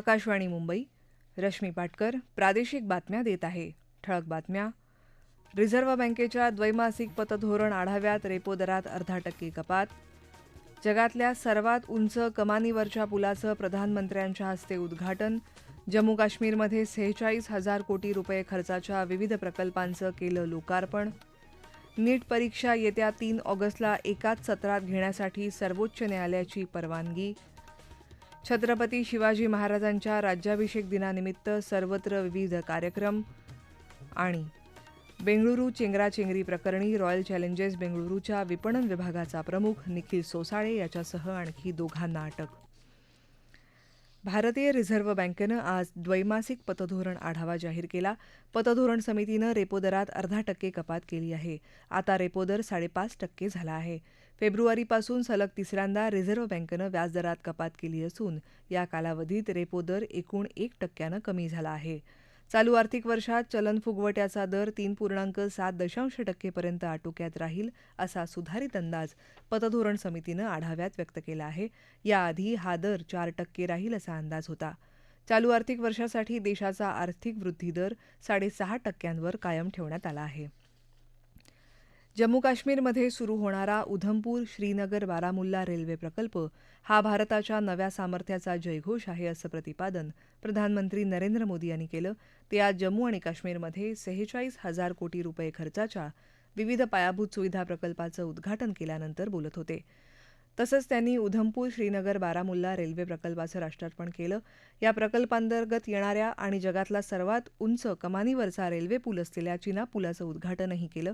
आकाशवाणी मुंबई रश्मी पाटकर प्रादेशिक बातम्या देत आहे. ठळक बातम्या. रिझर्व्ह बँकेच्या द्वैमासिक पतधोरण आढाव्यात रेपो दरात अर्धा टक्के कपात. जगातल्या सर्वात उंच कमानीवरच्या पुलाचं प्रधानमंत्र्यांच्या हस्ते उद्घाटन. जम्मू काश्मीरमध्ये सेहेचाळीस हजार कोटी रुपये खर्चाच्या विविध प्रकल्पांचं केलं लोकार्पण. नीट परीक्षा येत्या तीन ऑगस्टला एकाच सत्रात घेण्यासाठी सर्वोच्च न्यायालयाची परवानगी. छत्रपती शिवाजी महाराजांच्या राज्याभिषेक दिनानिमित्त सर्वत्र विविध कार्यक्रम आणि बेंगळुरू चेंगराचेंगरी प्रकरणी रॉयल चॅलेंजर्स बेंगळुरूच्या विपणन विभागाचा प्रमुख निखिल सोसाळे याच्यासह आणखी दोघांना अटक. भारतीय रिझर्व्ह बँकेनं आज द्वैमासिक पतधोरण आढावा जाहीर केला. पतधोरण समितीनं रेपो दरात अर्धा टक्के कपात केली आहे. आता रेपो दर साडेपाच टक्के झाला आहे. फेब्रुवारीपासून सलग तिसऱ्यांदा रिझर्व्ह बँकेनं व्याजदरात कपात केली असून या कालावधीत रेपो दर एकूण एक टक्क्यानं कमी झाला आहे. चालू आर्थिक वर्षात चलन फुगवट्याचा दर तीन पूर्णांक सात दशांश टक्केपर्यंत आटोक्यात राहील असा सुधारित अंदाज पतधोरण समितीनं आढाव्यात व्यक्त केला आहे. याआधी हा दर चार टक्के राहील असा अंदाज होता. चालू आर्थिक वर्षासाठी देशाचा आर्थिक वृद्धी दर साडेसहा टक्क्यांवर कायम ठेवण्यात आला आहे. जम्मू काश्मीरमध्ये सुरू होणारा उधमपूर श्रीनगर बारामुल्ला रेल्वे प्रकल्प हा भारताच्या नव्या सामर्थ्याचा जयघोष आहे असं प्रतिपादन प्रधानमंत्री नरेंद्र मोदी यांनी केलं. ते आज जम्मू आणि काश्मीरमध्ये सेहेचाळीस हजार कोटी रुपये खर्चाच्या विविध पायाभूत सुविधा प्रकल्पाचं उद्घाटन केल्यानंतर बोलत होते. तसंच त्यांनी उधमपूर श्रीनगर बारामुल्ला रेल्वे प्रकल्पाचं राष्ट्रार्पण केलं. या प्रकल्पांतर्गत येणाऱ्या आणि जगातला सर्वात उंच कमानीवरचा रेल्वे पूल असलेल्या चिना पुलाचं उद्घाटनही केलं.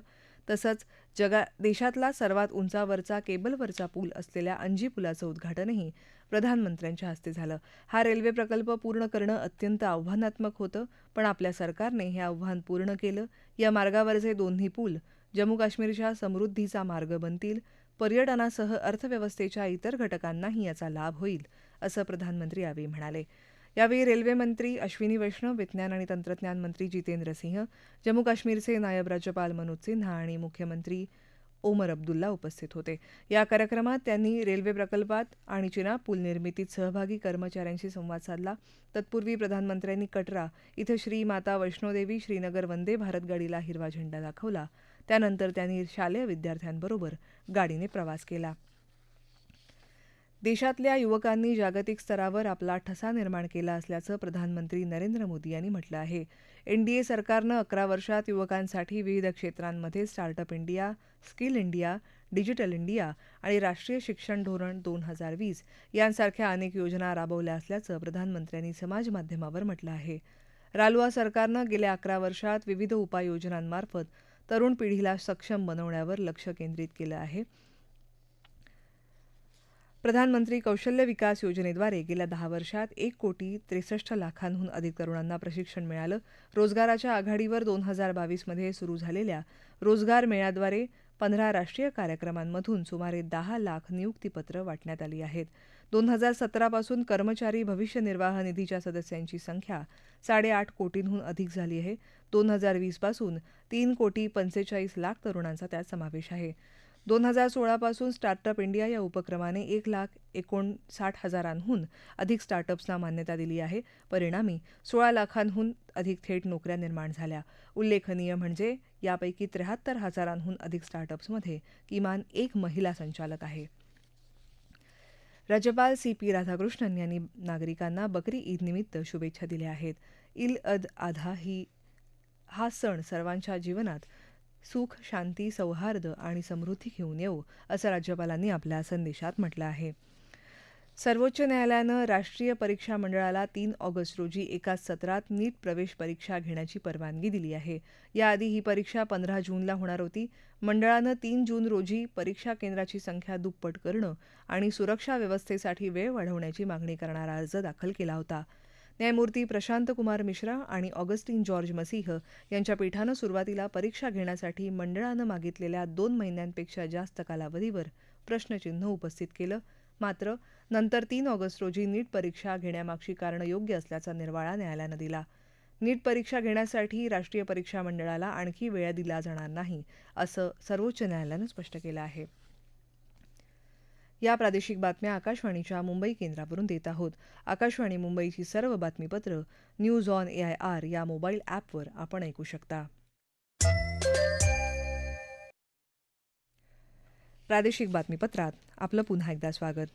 तसंच जगा देशातला सर्वात उंचावरचा केबलवरचा पूल असलेल्या अंजी पुलाचं उद्घाटनही प्रधानमंत्र्यांच्या हस्ते झालं. हा रेल्वे प्रकल्प पूर्ण करणं अत्यंत आव्हानात्मक होतं पण आपल्या सरकारने हे आव्हान पूर्ण केलं. या मार्गावरचे दोन्ही पूल जम्मू काश्मीरच्या समृद्धीचा मार्ग बनतील पर्यटनासह अर्थव्यवस्थेच्या इतर घटकांनाही याचा लाभ होईल असं प्रधानमंत्री यावेळी म्हणाले. यावेळी रेल्वेमंत्री अश्विनी वैष्णव विज्ञान आणि तंत्रज्ञान मंत्री जितेंद्र सिंह जम्मू काश्मीरचे नायब राज्यपाल मनोज सिन्हा आणि मुख्यमंत्री ओमर अब्दुल्ला उपस्थित होते. या कार्यक्रमात त्यांनी रेल्वे प्रकल्पात आणि चिना पूल निर्मितीत सहभागी कर्मचाऱ्यांशी संवाद साधला. तत्पूर्वी प्रधानमंत्र्यांनी कटरा इथं श्री माता वैष्णोदेवी श्रीनगर वंदे भारत गाडीला हिरवा झेंडा दाखवला. त्यानंतर त्यांनी शालेय विद्यार्थ्यांबरोबर गाडीने प्रवास केला. देशातल्या युवकांनी जागतिक स्तरावर आपला ठसा निर्माण केला असल्याचं प्रधानमंत्री नरेंद्र मोदी यांनी म्हटलं आहे. एनडीए सरकारनं अकरा वर्षात युवकांसाठी विविध क्षेत्रांमध्ये startup India skill India digital India आणि राष्ट्रीय शिक्षण धोरण दोन हजार वीस यांसारख्या अनेक योजना राबवल्या असल्याचं प्रधानमंत्र्यांनी समाजमाध्यमावर म्हटलं आहे. रालोआ सरकारनं गेल्या अकरा वर्षात विविध उपाययोजनांमार्फत तरुण पिढीला सक्षम बनवण्यावर लक्ष केंद्रित केलं आहे. प्रधानमंत्री कौशल्य विकास योजनेद्वारे गेल्या दहा वर्षात एक कोटी त्रेसष्ट लाखांहून अधिक तरुणांना प्रशिक्षण मिळालं. रोजगाराच्या आघाडीवर दोन हजार बावीसमध्ये सुरू झालेल्या रोजगार मेळ्याद्वारे पंधरा राष्ट्रीय कार्यक्रमांमधून सुमारे दहा लाख नियुक्तीपत्र वाटण्यात आली आहेत. दोन हजार सतरापासून कर्मचारी भविष्य निर्वाह निधीच्या सदस्यांची संख्या साडेआठ कोटींहून अधिक झाली आहे. दोन हजार वीसपासून तीन कोटी पंचेचाळीस लाख तरुणांचा त्यात समावेश आहे. दोन हजार सोळापासून स्टार्टअप इंडिया या उपक्रमाने एक लाख एकोणसाठ हजारांहून अधिक स्टार्टअप्सना मान्यता दिली आहे. परिणामी सोळा लाखांहून अधिक थेट नोकऱ्या निर्माण झाल्या. उल्लेखनीय म्हणजे यापैकी त्र्याहत्तर हजारांहून अधिक स्टार्टअप्समध्ये किमान एक महिला संचालक आहे. राज्यपाल सी पी राधाकृष्णन यांनी नागरिकांना बकरी ईदनिमित्त शुभेच्छा दिल्या आहेत. ईद अद आधा ही हा सण सर्वांच्या जीवनात सुख शांती सौहार्द आणि समृद्धी घेऊन येऊ असं राज्यपालांनी आपल्या संदेशात म्हटलं आहे. सर्वोच्च न्यायालयानं राष्ट्रीय परीक्षा मंडळाला तीन ऑगस्ट रोजी एका सत्रात नीट प्रवेश परीक्षा घेण्याची परवानगी दिली आहे. याआधी ही परीक्षा पंधरा जूनला होणार होती. मंडळानं तीन जून रोजी परीक्षा केंद्राची संख्या दुप्पट करणं आणि सुरक्षा व्यवस्थेसाठी वेळ वाढवण्याची मागणी करणारा अर्ज दाखल केला होता. न्यायमूर्ती प्रशांत कुमार मिश्रा आणि ऑगस्टिन जॉर्ज मसीह यांच्या पीठानं सुरुवातीला परीक्षा घेण्यासाठी मंडळानं मागितलेल्या दोन महिन्यांपेक्षा जास्त कालावधीवर प्रश्नचिन्ह उपस्थित केलं. मात्र नंतर तीन ऑगस्ट रोजी नीट परीक्षा घेण्यामागची कारणं योग्य असल्याचा निर्वाळा न्यायालयानं दिला. नीट परीक्षा घेण्यासाठी राष्ट्रीय परीक्षा मंडळाला आणखी वेळ दिला जाणार नाही असं सर्वोच्च न्यायालयानं स्पष्ट केलं आहे. या प्रादेशिक बातम्या आकाशवाणीच्या मुंबई केंद्रावरून देत आहोत. आकाशवाणी मुंबईची सर्व बातमीपत्र news on A I R या मोबाईल ॲपवर आपण ऐकू शकता. प्रादेशिक बातमीपत्रात आपलं पुन्हा एकदा स्वागत.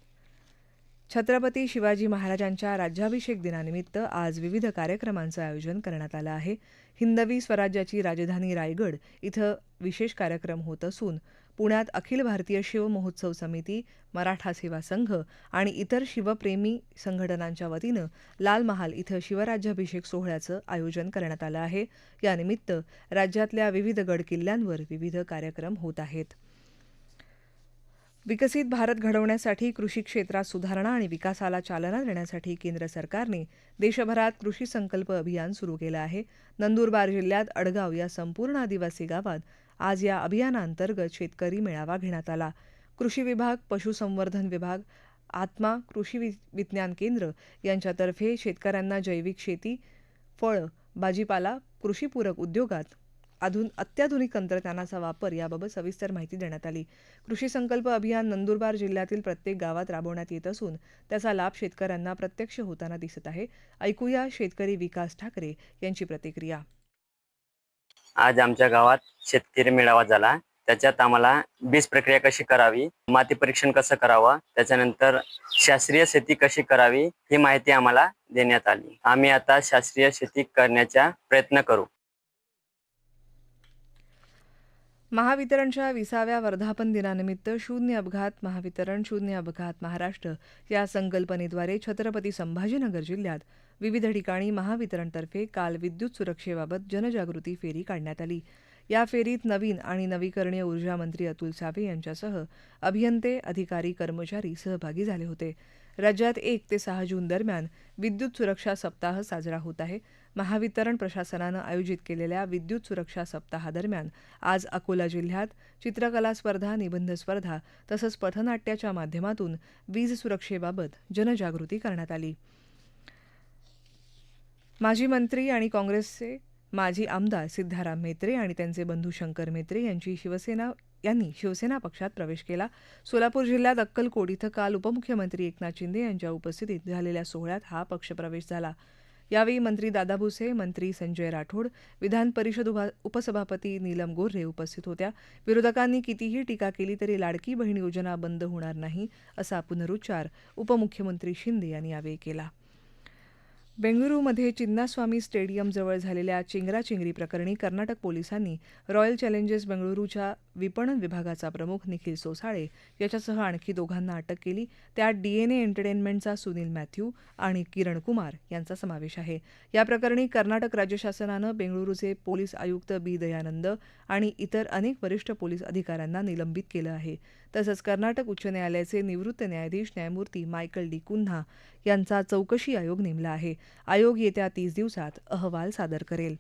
छत्रपती शिवाजी महाराजांच्या राज्याभिषेक दिनानिमित्त आज विविध कार्यक्रमांचं आयोजन करण्यात आलं आहे. हिंदवी स्वराज्याची राजधानी रायगड इथं विशेष कार्यक्रम होत असून पुण्यात अखिल भारतीय शिव महोत्सव समिती मराठा सेवा संघ आणि इतर शिवप्रेमी संघटनांच्या वतीनं लाल महाल इथं शिवराज्याभिषेक सोहळ्याचं आयोजन करण्यात आलं आहे. यानिमित्त राज्यातल्या विविध गडकिल्ल्यांवर विविध कार्यक्रम होत आहेत. विकसित भारत घडवण्यासाठी कृषी क्षेत्रात सुधारणा आणि विकासाला चालना देण्यासाठी केंद्र सरकारने देशभरात कृषी संकल्प अभियान सुरू केलं आहे. नंदुरबार जिल्ह्यात अडगाव या संपूर्ण आदिवासी गावात आज या अभियानाअंतर्गत शेतकरी मेळावा घेण्यात आला. कृषी विभाग पशुसंवर्धन विभाग आत्मा कृषी वि विज्ञान केंद्र यांच्यातर्फे शेतकऱ्यांना जैविक शेती फळं भाजीपाला कृषीपूरक उद्योगात अधून अत्याधुनिक तंत्रज्ञानाचा वापर याबाबत सविस्तर माहिती देण्यात आली. कृषी संकल्प अभियान नंदुरबार जिल्ह्यातील प्रत्येक गावात राबवण्यात येत असून त्याचा लाभ शेतकऱ्यांना प्रत्यक्ष होताना दिसत आहे. ऐकूया शेतकरी विकास ठाकरे यांची प्रतिक्रिया. आज आमच्या गावात शेतकरी मेळावा झाला. त्याच्यात आम्हाला बीज प्रक्रिया कशी करावी माती परीक्षण कसं करावं त्याच्यानंतर शास्त्रीय शेती कशी करावी ही माहिती आम्हाला देण्यात आली. आम्ही आता शास्त्रीय शेती करण्याचा प्रयत्न करू. महावितरणच्या विसाव्या वर्धापन दिनानिमित्त शून्य अपघात महावितरण शून्य अपघात महाराष्ट्र या संकल्पनेद्वारे छत्रपती संभाजीनगर जिल्ह्यात विविध ठिकाणी महावितरणतर्फे काल विद्युत सुरक्षेबाबत जनजागृती फेरी काढण्यात आली. या फेरीत नवीन आणि नवीकरणीय ऊर्जा मंत्री अतुल सावे यांच्यासह अभियंते अधिकारी कर्मचारी सहभागी झाले होते. राज्यात एक ते सहा जून दरम्यान विद्युत सुरक्षा सप्ताह साजरा होत आहे. महावितरण प्रशासनानं आयोजित केलेल्या विद्युत सुरक्षा सप्ताहादरम्यान आज अकोला जिल्ह्यात चित्रकला स्पर्धा निबंध स्पर्धा तसंच पथनाट्याच्या माध्यमातून वीज सुरक्षेबाबत जनजागृती करण्यात आली. माजी मंत्री आणि काँग्रेसचे माजी आमदार सिद्धाराम मेत्रे आणि त्यांचे बंधू शंकर मेत्रे यांची शिवसेना यांनी शिवसेना पक्षात प्रवेश केला. सोलापूर जिल्ह्यात अक्कलकोट इथं काल उपमुख्यमंत्री एकनाथ शिंदे यांच्या उपस्थितीत झालेल्या सोहळ्यात हा पक्षप्रवेश झाला. यावेळी मंत्री दादा भुसे मंत्री संजय राठोड विधान परिषद उभा उपसभापती नीलम गोऱ्हे उपस्थित होत्या. विरोधकांनी कितीही टीका केली तरी लाडकी बहीण योजना बंद होणार नाही असा पुनरुच्चार उपमुख्यमंत्री शिंदे यांनी यावेळी केला. बेंगळुरूमध्ये चिन्नास्वामी स्टेडियमजवळ झालेल्या चिंगराचिंगरी प्रकरणी कर्नाटक पोलिसांनी रॉयल चॅलेंजर्स बेंगळुरूच्या विपणन विभागाचा प्रमुख निखिल सोसाळे याच्यासह आणखी दोघांना अटक केली. त्यात डीएनए एंटरटेनमेंटचा सुनील मॅथ्यू आणि किरण कुमार यांचा समावेश आहे. या प्रकरणी कर्नाटक राज्य शासनानं बेंगळुरूचे पोलीस आयुक्त बी दयानंद आणि इतर अनेक वरिष्ठ पोलीस अधिकाऱ्यांना निलंबित केलं आहे. तसंच कर्नाटक उच्च न्यायालयाचे निवृत्त न्यायाधीश न्यायमूर्ती मायकल डी कुन्हा यांचा चौकशी आयोग नेमला आहे. आयोग येत्या तीस दिवसात अहवाल सादर करेल.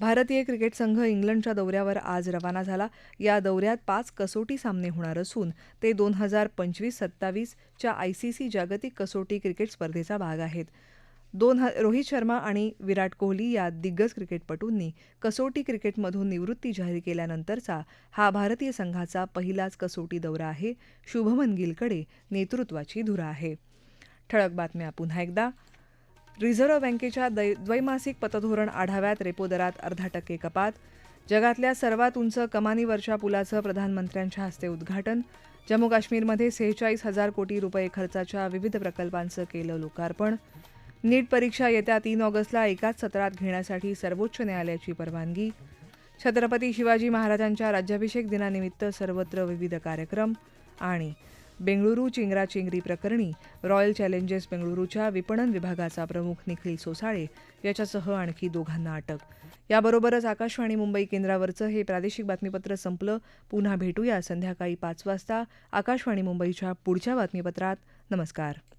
भारतीय क्रिकेट संघ इंग्लंडच्या दौऱ्यावर आज रवाना झाला. या दौऱ्यात पाच कसोटी सामने होणार असून ते दोन हजार पंचवीस सत्तावीसच्या आयसीसी जागतिक कसोटी क्रिकेट स्पर्धेचा भाग आहेत. दोन ह रोहित शर्मा आणि विराट कोहली या दिग्गज क्रिकेटपटूंनी कसोटी क्रिकेटमधून निवृत्ती जाहीर केल्यानंतरचा हा भारतीय संघाचा पहिलाच कसोटी दौरा आहे. शुभमन गिलकडे नेतृत्वाची धुरा आहे. ठळक बातम्या पुन्हा एकदा. रिझर्व्ह बँकेच्या दै द्वैमासिक पतधोरण आढाव्यात रेपो दरात अर्धा टक्के कपात. जगातल्या सर्वात उंच कमानीवरच्या पुलाचं प्रधानमंत्र्यांच्या हस्ते उद्घाटन. जम्मू काश्मीरमध्ये सेहेचाळीस हजार कोटी रुपये खर्चाच्या विविध प्रकल्पांचं केलं लोकार्पण. नीट परीक्षा येत्या तीन ऑगस्टला एकाच सत्रात घेण्यासाठी सर्वोच्च न्यायालयाची परवानगी. छत्रपती शिवाजी महाराजांच्या राज्याभिषेक दिनानिमित्त सर्वत्र विविध कार्यक्रम आणि बेंगळुरू चिंगराचिंगरी प्रकरणी रॉयल चॅलेंजर्स बेंगळुरूच्या विपणन विभागाचा प्रमुख निखिल सोसाळे याच्यासह आणखी दोघांना अटक. याबरोबरच आकाशवाणी मुंबई केंद्रावरचं हे प्रादेशिक बातमीपत्र संपलं. पुन्हा भेटूया संध्याकाळी पाच वाजता आकाशवाणी मुंबईच्या पुढच्या बातमीपत्रात. नमस्कार.